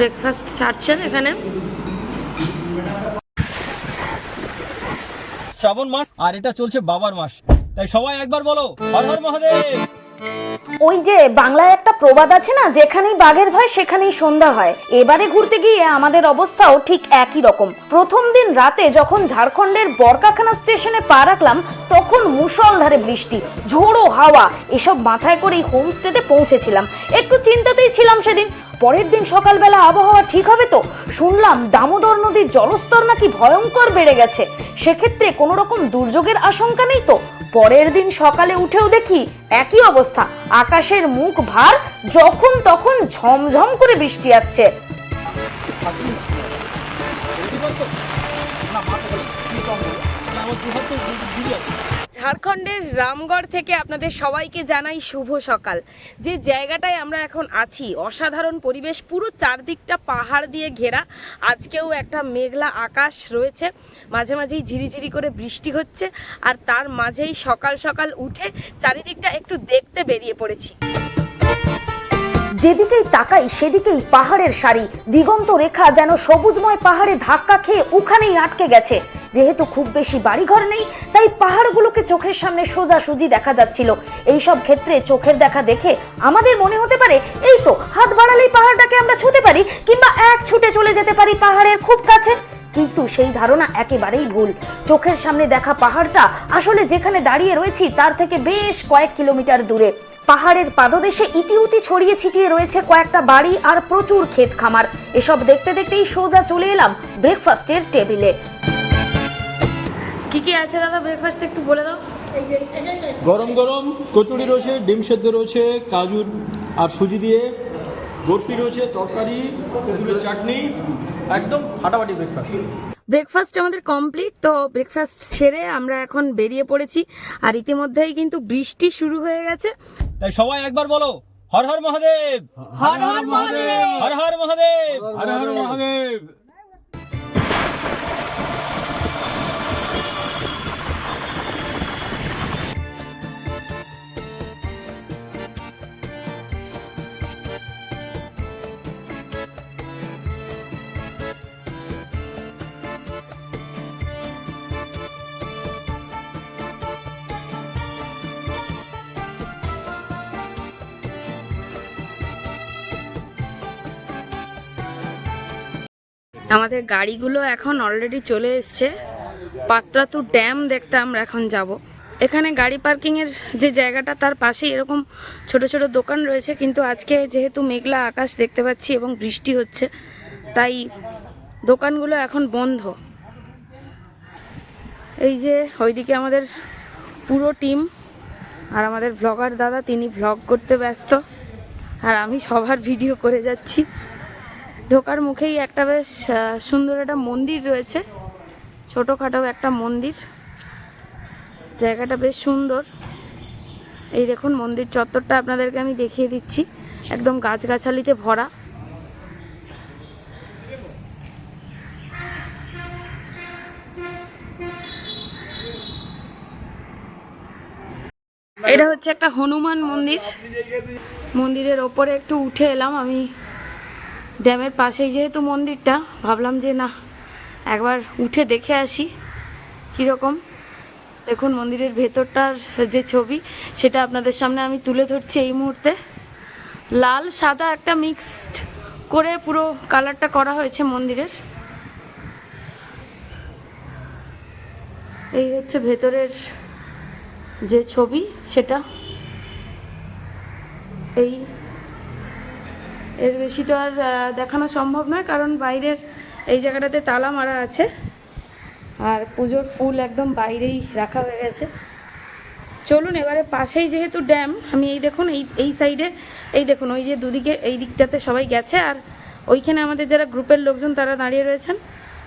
Breakfast ছাড়ছেন এখানে? শ্রাবণ মাস, আর এটা চলছে বাবার মাস। তাই সবাই একবার বলো, হর হর মহাদেব! ওই যে বাংলায় একটা প্রবাদ আছে না, যেখানেই বাঘের ভয়, সেখানেই সন্ধ্যা হয়। এবারে ঘুরতে গিয়ে আমাদের অবস্থাও ঠিক একই রকম। প্রথম দিন রাতে যখন ঝাড়খণ্ডের বরকাখানা স্টেশনে পা রাখলাম, তখন মুষলধারে বৃষ্টি, ঝোড়ো হাওয়া, এসব মাথায় করেই হোমস্টেতে পৌঁছেছিলাম। একটু চিন্তাতেই ছিলাম সেদিন। পরের দিন সকালবেলা আবহাওয়া ঠিক হবে তো? শুনলাম দামোদর নদীর জলস্তর নাকি ভয়ঙ্কর বেড়ে গেছে। সেক্ষেত্রে কোনো রকম দুর্যোগের আশঙ্কা নেই তো? পরের দিন সকালে উঠেও দেখি একই অবস্থা। আকাশের মুখ ভার, যখন তখন ঝমঝম করে বৃষ্টি আসছে। ঝাড়খণ্ডের রামগড় থেকে আপনাদের সবাইকে জানাই শুভ সকাল। যে জায়গাটায় আমরা এখন আছি, অসাধারণ পরিবেশ, পুরো চারদিকটা পাহাড় দিয়ে ঘেরা। আজকেও একটা মেঘলা আকাশ রয়েছে, মাঝে মাঝেই ঝিরিঝিরি করে বৃষ্টি হচ্ছে, আর তার মাঝেই সকাল সকাল উঠে চারিদিকটা একটু দেখতে বেরিয়ে পড়েছি। যেদিকেই তাকাই, সেদিকেই পাহাড়ের সারি। দিগন্ত রেখা যেন সবুজময় পাহাড়ে ধাক্কা খেয়ে উখানেই আটকে গেছে। যেহেতু খুব বেশি বাড়িঘর নেই, তাই পাহাড়গুলোকে চোখের সামনে সোজাসুজি দেখা যাচ্ছিল। এই সব ক্ষেত্রে চোখের দেখা দেখে আমাদের মনে হতে পারে, এই তো হাত বাড়ালেই পাহাড়টাকে আমরা ছুঁতে পারি, কিংবা এক ছুটে চলে যেতে পারি পাহাড়ের খুব কাছে। কিন্তু সেই ধারণা একেবারেই ভুল। চোখের সামনে দেখা পাহাড়টা আসলে যেখানে দাঁড়িয়ে রয়েছি, তার থেকে বেশ কয়েক কিলোমিটার দূরে। পাহাড়ের পাদদেশে ইতিউতি ছড়িয়ে ছিটিয়ে রয়েছে কয়েকটা বাড়ি আর প্রচুর ক্ষেত খামার। এসব দেখতে দেখতেই সোজা চলে এলাম ব্রেকফাস্টের টেবিলে কি আছে দাদা ব্রেকফাস্ট একটু বলে দাও। গরম গরম কচুরি রয়েছে ডিম সেদ্ধ রয়েছে কাজুর আর সুজি দিয়ে। বরফি রয়েছে তরকারি তেঁতুলের চাটনি একদম ফাটাফাটি ব্রেকফাস্ট ব্রেকফাস্ট আমাদের কমপ্লিট তো ব্রেকফাস্ট সেরে আমরা এখন বেরিয়ে পড়েছি আর ইতিমধ্যেই কিন্তু বৃষ্টি শুরু হয়ে গেছে। তাই সবাই একবার বলো হর হর মহাদেব! হর হর মহাদেব! হর হর মহাদেব! হর হর মহাদেব! আমাদের গাড়িগুলো এখন অলরেডি চলে এসছে। পাত্রাতু ড্যাম দেখতে আমরা এখন যাব। এখানে গাড়ি পার্কিংয়ের যে জায়গাটা, তার পাশে এরকম ছোট ছোট দোকান রয়েছে, কিন্তু আজকে যেহেতু মেঘলা আকাশ দেখতে পাচ্ছি এবং বৃষ্টি হচ্ছে, তাই দোকানগুলো এখন বন্ধ। এই যে ওইদিকে আমাদের পুরো টিম আর আমাদের ব্লগার দাদা, তিনি ভ্লগ করতে ব্যস্ত। আর আমি সবার ভিডিও করে যাচ্ছি। ঢোকার মুখেই একটা বেশ সুন্দর একটা মন্দির রয়েছে। ছোটোখাটো একটা মন্দির। জায়গাটা বেশ সুন্দর। এই দেখুন, মন্দির চত্বরটা আপনাদেরকে আমি দেখিয়ে দিচ্ছি। একদম গাছগাছালিতে ভরা। এটা হচ্ছে একটা হনুমান মন্দির। মন্দিরের ওপরে একটু উঠে এলাম আমি। ড্যামের পাশেই যেহেতু মন্দিরটা, ভাবলাম যে না, একবার উঠে দেখে আসি কীরকম। দেখুন মন্দিরের ভেতরটার যে ছবি, সেটা আপনাদের সামনে আমি তুলে ধরছি এই মুহূর্তে। লাল, সাদা একটা মিক্সড করে পুরো কালারটা করা হয়েছে মন্দিরের। এই হচ্ছে ভেতরের যে ছবি, সেটা। এই এর বেশি তো আর দেখানো সম্ভব নয়, কারণ বাইরের এই জায়গাটাতে তালা মারা আছে। আর পুজোর ফুল একদম বাইরেই রাখা হয়ে গেছে। চলুন এবারে পাশেই যেহেতু ড্যাম, আমি এই দেখুন, এই এই সাইডে, এই দেখুন, ওই যে দুদিকে, এই দিকটাতে সবাই গেছে। আর ওইখানে আমাদের যারা গ্রুপের লোকজন, তারা দাঁড়িয়ে রয়েছেন।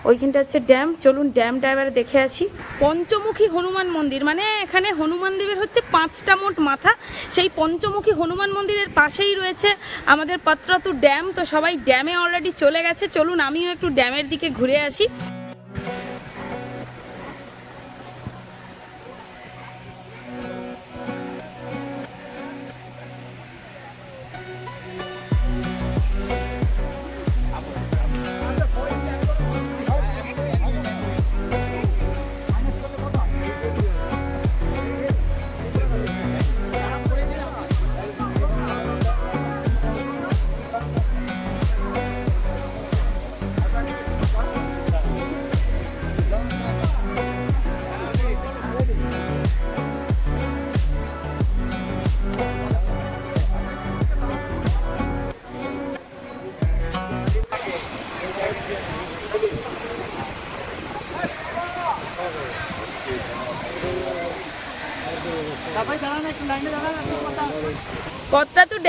ওইখানটা হচ্ছে ড্যাম। চলুন ড্যামটা এবারে দেখে আসি। পঞ্চমুখী হনুমান মন্দির মানে এখানে হনুমান দেবের হচ্ছে পাঁচটা মোট মাথা। সেই পঞ্চমুখী হনুমান মন্দিরের পাশেই রয়েছে আমাদের পাত্রাতু ড্যাম। তো সবাই ড্যামে অলরেডি চলে গেছে। চলুন আমিও একটু ড্যামের দিকে ঘুরে আসি।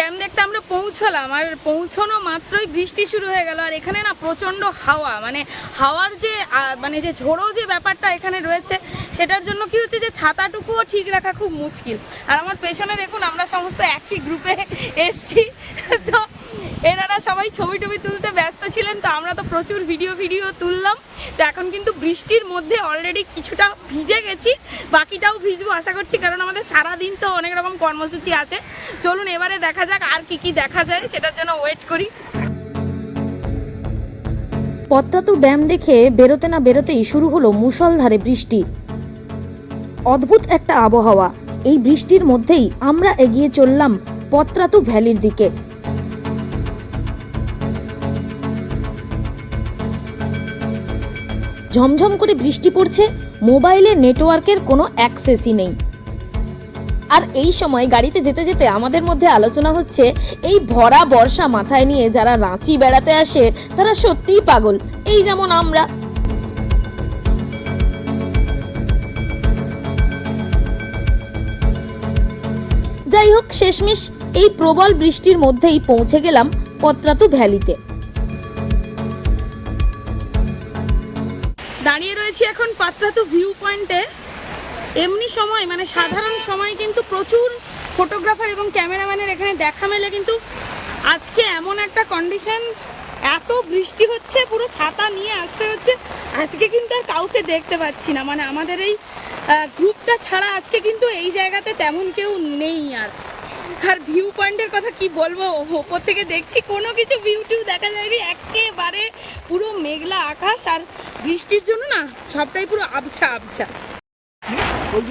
ড্যাম দেখতে আমরা পৌঁছলাম, আর পৌঁছানো মাত্রই বৃষ্টি শুরু হয়ে গেল। আর এখানে না প্রচণ্ড হাওয়া মানে হাওয়ার যে মানে যে ঝোড়ো যে ব্যাপারটা এখানে রয়েছে, সেটার জন্য কি হচ্ছে যে ছাতাটুকুও ঠিক রাখা খুব মুশকিল। আর আমার পেছনে দেখুন, আমরা সমস্ত একই গ্রুপে এসছি। তো এনারা সবাই ছবি টবি তুলতে ব্যস্ত ছিলেন, তো আমরা তো প্রচুর ভিডিও ভিডিও তুললাম। তো এখন কিন্তু বৃষ্টির মধ্যে অলরেডি কিছুটা ভিজে গেছি, বাকিটাও ভিজবো আশা করছি, কারণ আমাদের সারা দিন তো অনেক রকম কর্মসূচি আছে। চলুন এবারে দেখা যাক আর কি কি দেখা যায়, সেটার জন্য ওয়েট করি। পদ্মাতু ড্যাম দেখে বেরোতে না বেরোতেই শুরু হলো মুষলধারে বৃষ্টি। অদ্ভুত একটা আবহাওয়া। এই বৃষ্টির মধ্যেই আমরা এগিয়ে চললাম পত্রাতু ভ্যালির দিকে। ঝমঝম করে বৃষ্টি পড়ছে, মোবাইলে নেটওয়ার্কের কোনো অ্যাক্সেসই নেই। আর এই সময় গাড়িতে যেতে যেতে আমাদের মধ্যে আলোচনা হচ্ছে, এই ভরা বর্ষা মাথায় নিয়ে যারা রাঁচি বেড়াতে আসে, তারা সত্যিই পাগল। এই যেমন আমরা। যাই হোক, শেষমেশ এই প্রবল বৃষ্টির মধ্যেই পৌঁছে গেলাম পত্রাতু ভ্যালিতে। এখন পাত্রাতু ভিউ পয়েন্টে এমনি সময় মানে সাধারণ সময় কিন্তু প্রচুর ফটোগ্রাফার এবং ক্যামেরাম্যানের এখানে দেখা মেলে, কিন্তু আজকে এমন একটা কন্ডিশন এত বৃষ্টি হচ্ছে, পুরো ছাতা নিয়ে আসতে হচ্ছে, আজকে কিন্তু আর কাউকে দেখতে পাচ্ছি না। মানে আমাদের এই গ্রুপটা ছাড়া আজকে কিন্তু এই জায়গাতে তেমন কেউ নেই আর। আর ভিউ পয়েন্টের কথা কি বলব? ওপর থেকে দেখছি কোনো কিছু ভিউ টিউ দেখা যায়নি। একেবারে পুরো মেঘলা আকাশ আর বৃষ্টির জন্য না, সবটাই পুরো আবছা আবছা। ওই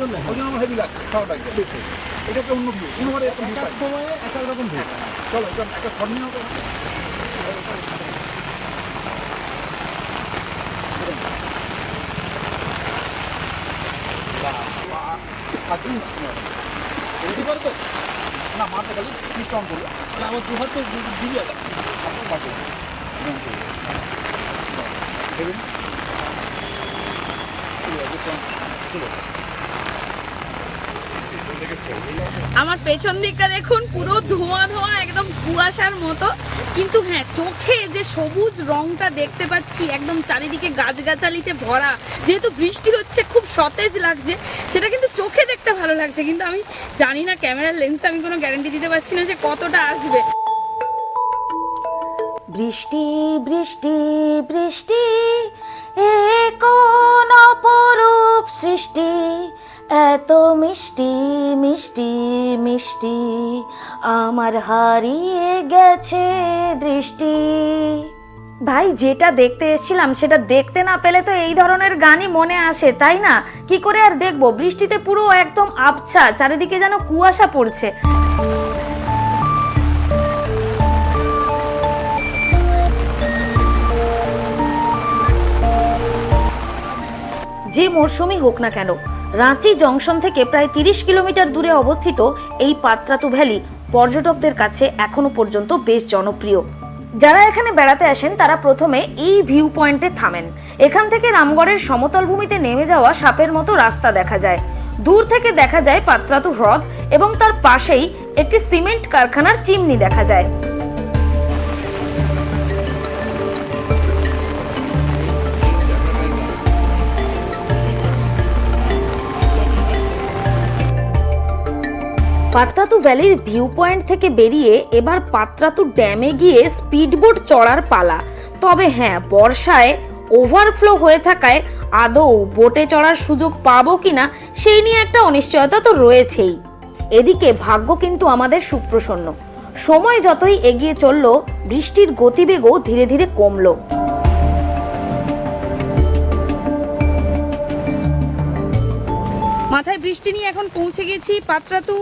বলতে পারতো না মাথা খালি স্ট্রং করবে আমার দু হাত তো দিবি একটা আমার পেছন দিকটা দেখুন, পুরো ধোঁয়া ধোঁয়া একদম কুয়াশার মতো। কিন্তু হ্যাঁ চোখে যে সবুজ রংটা দেখতে পাচ্ছি, একদম চারিদিকে গাছগাছালিতে ভরা, যেহেতু বৃষ্টি হচ্ছে, খুব সতেজ লাগছে, সেটা কিন্তু চোখে দেখতে ভালো লাগছে। কিন্তু আমি জানি না, ক্যামেরার লেন্সে আমি কোনো গ্যারেন্টি দিতে পারছি না যে কতটা আসবে। বৃষ্টি বৃষ্টি বৃষ্টি, এ কোন অপরূপ সৃষ্টি? এত মিষ্টি মিষ্টি মিষ্টি আমার হারিয়ে গেছে দৃষ্টি। ভাই, যেটা দেখতে এসেছিলাম, সেটা দেখতে না পেলে তো এই ধরনের গানই মনে আসে, তাই না? কি করে আর দেখব? বৃষ্টিতে পুরো একদম আবছা, চারিদিকে যেন কুয়াশা পড়ছে। যে মরশুমই হোক না কেন রাঁচি জংশন থেকে প্রায় তিরিশ কিলোমিটার দূরে অবস্থিত এই পাত্রাতু ভ্যালি পর্যটকদের কাছে এখনও পর্যন্ত বেশ জনপ্রিয়। যারা এখানে বেড়াতে আসেন, তারা প্রথমে এই ভিউ পয়েন্টে থামেন। এখান থেকে রামগড়ের সমতল ভূমিতে নেমে যাওয়া সাপের মতো রাস্তা দেখা যায়। দূর থেকে দেখা যায় পাত্রাতু হ্রদ এবং তার পাশেই একটি সিমেন্ট কারখানার চিমনি দেখা যায়। পাত্রাতু ভ্যালির ভিউ পয়েন্ট থেকে বেরিয়ে এবার পাত্রাতু ড্যামে গিয়ে স্পিডবোট চড়ার পালা। তবে হ্যাঁ বর্ষায় ওভারফ্লো হয়ে থাকায় আদৌ বোটে চড়ার সুযোগ পাবো কিনা সেই নিয়ে একটা অনিশ্চয়তা তো রয়েছেই। এদিকে ভাগ্য কিন্তু আমাদের সুপ্রসন্ন। সময় যতই এগিয়ে চলল, বৃষ্টির গতিবেগও ধীরে ধীরে কমলো। মাথায় বৃষ্টি নিয়ে এখন পৌঁছে গেছি পাত্রাতু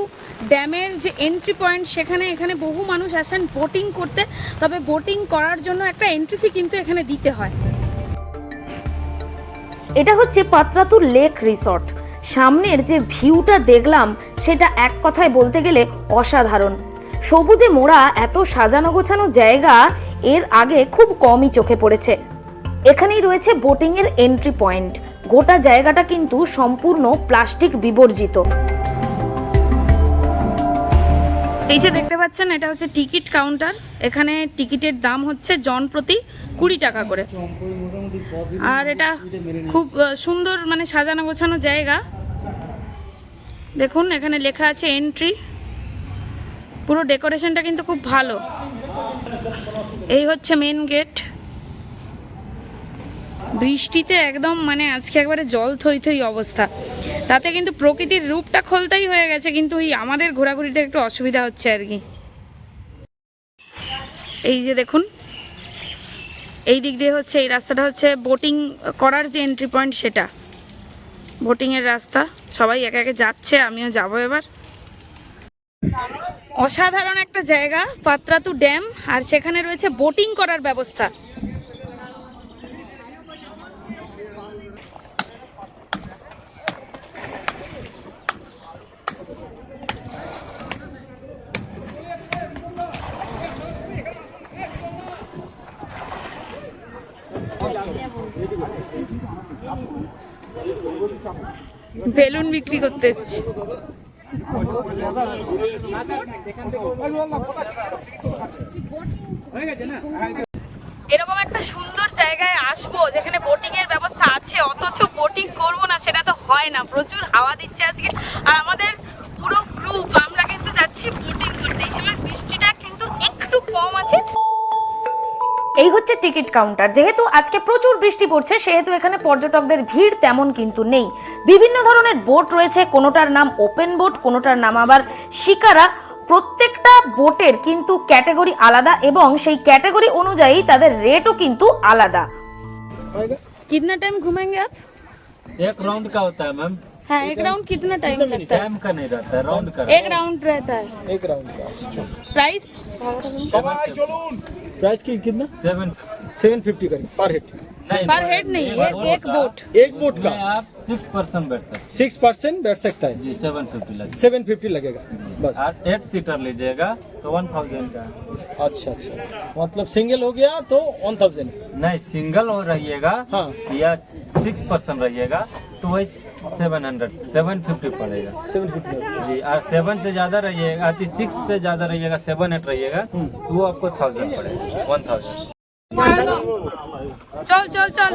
ড্যামের যে এন্ট্রি পয়েন্ট সেখানে এখানে বহু মানুষ আসেন বোটিং করতে। তবে বোটিং করার জন্য একটা এন্ট্রি ফি কিন্তু এখানে দিতে হয়। এটা হচ্ছে পাত্রাতু লেক রিসর্ট। সামনের যে ভিউটা দেখলাম, সেটা এক কথায় বলতে গেলে অসাধারণ। সবুজে মোড়া এত সাজানো গোছানো জায়গা, এর আগে খুব কমই চোখে পড়েছে। এখানেই রয়েছে বোটিং এর এন্ট্রি পয়েন্ট গোটা জায়গাটা কিন্তু সম্পূর্ণ প্লাস্টিক বিবর্জিত। এই যে দেখতে পাচ্ছেন, এটা হচ্ছে টিকিট কাউন্টার। এখানে টিকিটের দাম হচ্ছে জন প্রতি কুড়ি টাকা করে। আর এটা খুব সুন্দর মানে সাজানো গোছানো জায়গা। দেখুন, এখানে লেখা আছে এন্ট্রি পুরো ডেকোরেশনটা কিন্তু খুব ভালো। এই হচ্ছে মেন গেট বৃষ্টিতে একদম মানে আজকে একবারে জল থই থই অবস্থা। তাতে কিন্তু প্রকৃতির রূপটা খোলতাই হয়ে গেছে, কিন্তু এই আমাদের ঘোরাঘুরিতে একটু অসুবিধা হচ্ছে আর কি। এই যে দেখুন, এই দিক দিয়ে হচ্ছে, এই রাস্তাটা হচ্ছে বোটিং করার যে এন্ট্রি পয়েন্ট সেটা। বোটিংয়ের রাস্তা, সবাই একে একে যাচ্ছে, আমিও যাব এবার। অসাধারণ একটা জায়গা, পাত্রাতু ড্যাম, আর সেখানে রয়েছে বোটিং করার ব্যবস্থা। বেলুন বিক্রি করতে এসছি। এরকম একটা সুন্দর জায়গায় আসব যেখানে বোটিং এর ব্যবস্থা আছে, অথচ বোটিং করব না, সেটা তো হয় না। প্রচুর হাওয়া দিচ্ছে আজকে। আর আমাদের এই হচ্ছে টিকিট কাউন্টার যেহেতু আজকে প্রচুর বৃষ্টি পড়ছে সেহেতু এখানে পর্যটকদের ভিড় তেমন কিন্তু নেই বিভিন্ন ধরনের বোট রয়েছে কোনোটার নাম ওপেন বোট কোনোটার নাম আবার শিকারা প্রত্যেকটা বোটের কিন্তু ক্যাটাগরি আলাদা এবং সেই ক্যাটাগরি অনুযায়ী তাদের রেটও কিন্তু আলাদা कितना टाइम घूमेंगे आप एक राउंड का होता है मैम हाँ एक राउंड कितना टाइम लगता है टाइम का नहीं रहता है राउंड का एक राउंड रहता है एक राउंड का प्राइस प्राइस की कितना? सेवन सेवन फिफ्टी करेंगे पर हेड नहीं पर हेड नहीं एक एक बोट एक बोट का? आप सिक्स परसेंट बैठ सकते सिक्स परसेंट बैठ सकता है। जी सेवन फिफ्टी लगे सेवन फिफ्टी लगेगा बस। एट सीटर लीजिएगा तो वन थाउज़ेंड का। अच्छा अच्छा। मतलब सिंगल हो गया तो वन थाउज़ेंड नहीं सिंगल हो रहिएगा हाँ। या सिक्स परसेंट रहिएगा तो वही सेवन हंड्रेड सेवन फिफ्टी पड़ेगा सेवन फिफ्टी जी और सेवन से ज्यादा रहिएगा सिक्स से ज्यादा रहिएगा सेवन एट रहिएगा तो वो आपको थाउजेंड पड़ेगा वन थाउजेंड চল চল চল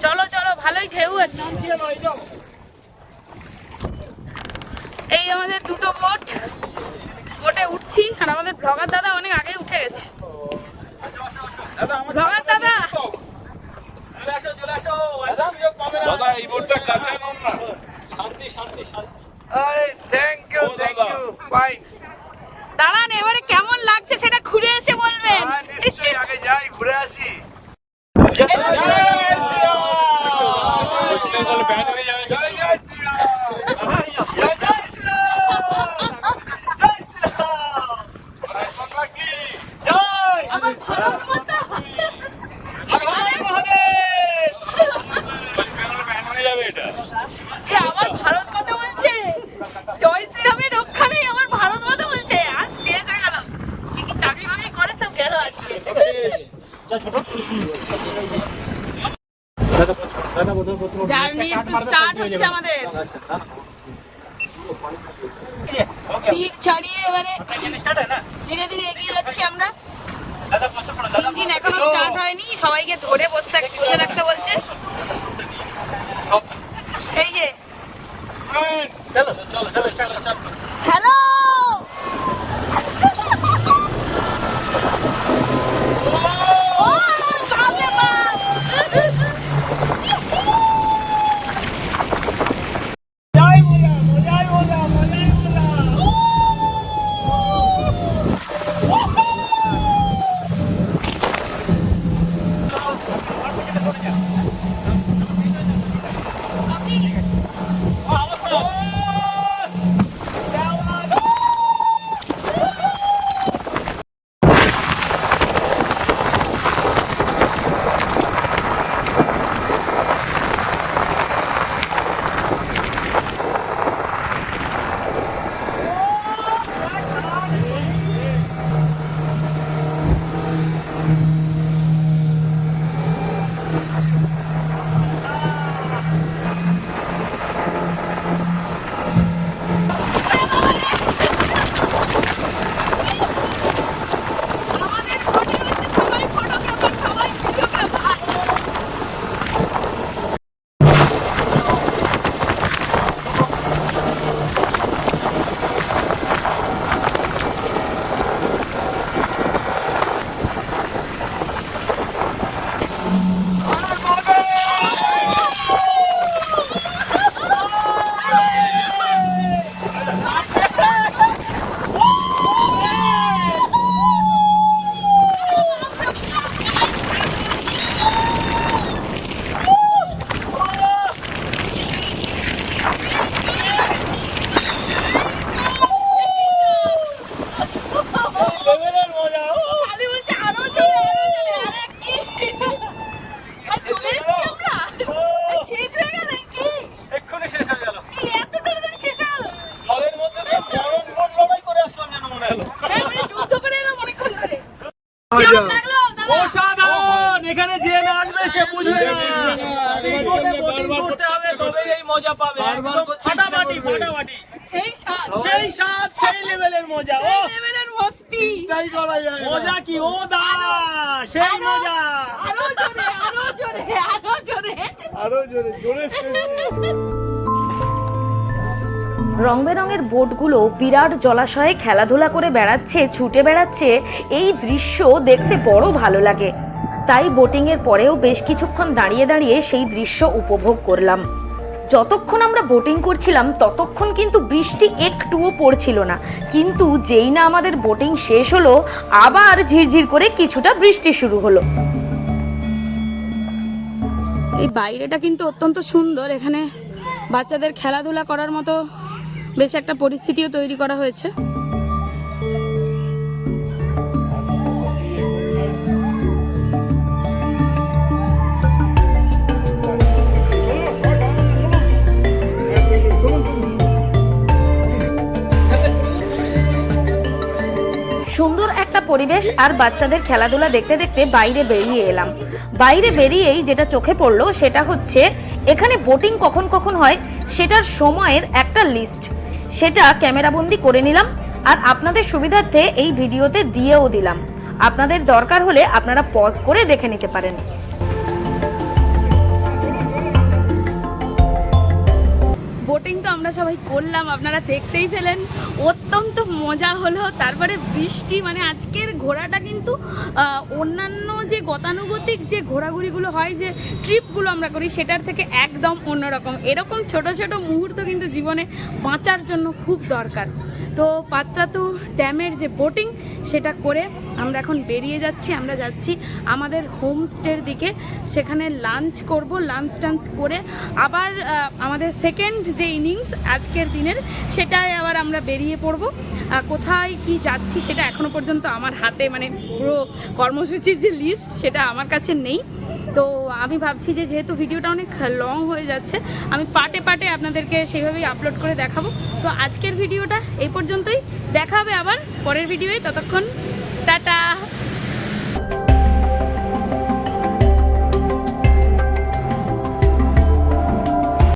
চলো চলো ভালোই ঢেউ আছে এই আমাদের দুটো বোট বোটে উঠছি আর আমাদের ব্লগার দাদা অনেক আগে উঠে গেছে। ব্লগার দাদা! দাদা এই বোর্ডটা কাছে নাও না। শান্তি শান্তি শান্তি। আরে thank you thank you fine দাঁড়ান এবারে কেমন লাগছে সেটা ঘুরে এসে বলবেন। হ্যাঁ নিশ্চয়ই আগে যাই ঘুরে আসি। জয় জয় শ্রীরাম জয় জয় শ্রীরাম জয় শ্রীরাম বাংলা কি জয় আমার ভারত মাতা হর হর মহাদেব এ আমার ভারত মাতা বলছে জয় শ্রীরামের রক্ষা নেই আমার ভারত মাতা বলছে আর শেষ হয়ে গেল কি কি চাকরি বাকরি করে সব গেল আজকে জার্নি একটু স্টার্ট হচ্ছে আমাদের। তীর ছাড়িয়ে এবারে ধীরে ধীরে এগিয়ে যাচ্ছি আমরা। ইঞ্জিন এখনও স্টার্ট হয়নি, সবাইকে ধরে বসে বসে থাকতে বলছে। এই যে। Hello সেই স্বাদ সেই সেই লেভেলের মজা ও। লেভেলের মস্তি। তাই করা যায় মজা কি? ও দা সেই মজা। আরও জোরে আরও জোরে আরও জোরে। আরও জোরে জোরে রং বেরঙের বোটগুলো বিরাট জলাশয়ে খেলাধুলা করে বেড়াচ্ছে ছুটে বেড়াচ্ছে এই দৃশ্য দেখতে বড় ভালো লাগে। তাই বোটিংয়ের পরেও বেশ কিছুক্ষণ দাঁড়িয়ে দাঁড়িয়ে সেই দৃশ্য উপভোগ করলাম। যতক্ষণ আমরা বোটিং করছিলাম, ততক্ষণ কিন্তু বৃষ্টি একটুও পড়ছিল না। কিন্তু যেই না আমাদের বোটিং শেষ হলো, আবার ঝিরঝির করে কিছুটা বৃষ্টি শুরু হলো। এই বাইরেটা কিন্তু অত্যন্ত সুন্দর। এখানে বাচ্চাদের খেলাধুলা করার মতো বেশ একটা পরিস্থিতিও তৈরি করা হয়েছে। সুন্দর একটা পরিবেশ আর বাচ্চাদের খেলাধুলা দেখতে দেখতে বাইরে বেরিয়ে এলাম। বাইরে বেরিয়েই যেটা চোখে পড়ল সেটা হচ্ছে, এখানে বোটিং কখন কখন হয় সেটার সময়ের একটা লিস্ট সেটা ক্যামেরাবন্দি করে নিলাম আর আপনাদের সুবিধার্থে এই ভিডিওতে দিয়েও দিলাম। আপনাদের দরকার হলে আপনারা পজ করে দেখে নিতে পারেন। বোটিং তো আমরা সবাই করলাম, আপনারা দেখতেই পেলেন। অত্যন্ত মজা হলো। তারপরে বৃষ্টি মানে আজকের ঘোরাটা কিন্তু অন্যান্য যে গতানুগতিক যে ঘোরাঘুরিগুলো হয়, যে ট্রিপগুলো আমরা করি, সেটার থেকে একদম অন্যরকম। এরকম ছোট ছোট মুহূর্ত কিন্তু জীবনে বাঁচার জন্য খুব দরকার। তো পাত্রাতু ড্যামের যে বোটিং, সেটা করে আমরা এখন বেরিয়ে যাচ্ছি। আমরা যাচ্ছি আমাদের হোমস্টের দিকে। সেখানে লাঞ্চ করব, লাঞ্চ টাঞ্চ করে আবার আমাদের সেকেন্ড যে ইনিংস আজকের দিনের সেটাই আবার আমরা বেরিয়ে পড়ব। আহ, কোথায় কি যাচ্ছি সেটা এখনও পর্যন্ত আমার হাতে মানে পুরো কর্মসূচির যে লিস্ট সেটা আমার কাছে নেই। তো আমি ভাবছি যে যেহেতু ভিডিওটা অনেক লং হয়ে যাচ্ছে আমি পার্টে পার্টে আপনাদেরকে সেইভাবেই আপলোড করে দেখাবো। তো আজকের ভিডিওটা এই পর্যন্তই। দেখা হবে আবার পরের ভিডিওয়ে ততক্ষণ